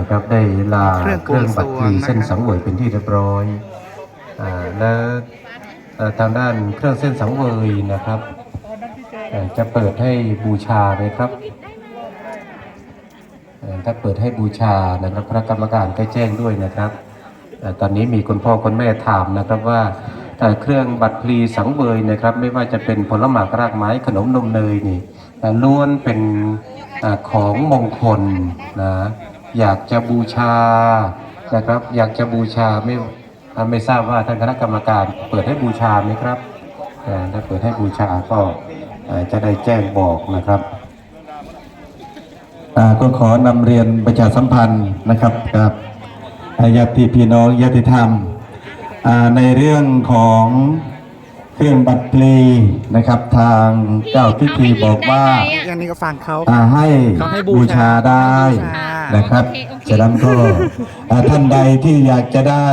นะครับ ได้ลาเครื่องเครื่องบัตรพลีบวงสรวงเส้นนะครับสังเวยเป็นที่เรียบร้อยอ่าและเอ่อทางด้านเครื่องเส้นสังเวยนะครับเอ่อจะเปิดให้บูชาไหมครับเอ่อถ้าเปิดให้บูชานะครับคณะกรรมการก็แจ้งด้วยนะครับเอ่อตอนนี้มีคุณพ่อคุณแม่ถามนะครับว่าเอ่อเครื่องบัตรพลีสังเวยนะครับ ไม่ว่าจะเป็นผลหมากรากไม้ขนมนมเนยนี่เอ่อล้วนเป็นเอ่อของมงคลนะ อยากจะบูชานะครับ อยากจะบูชาไม่อ่าไม่ทราบว่าท่านคณะกรรมการเปิดให้บูชาไหมครับเอ่อถ้าเปิดให้บูชาก็เอ่อจะได้แจ้งบอกนะครับอ่าก็ขอนำเรียนประชาสัมพันธ์นะครับกับอ่าญาติพี่น้องญาติธรรมอ่าในเรื่องของเครื่องบัตรพลีนะครับทางเจ้าพิธีบอกว่าอย่างนี้ก็ฟังเขาอ่าให้เขาให้บูบูชาชาได้บูชา นะครับโอเคโอเคฉะนั้นก็อ่าท่านใดที่อยากจะได้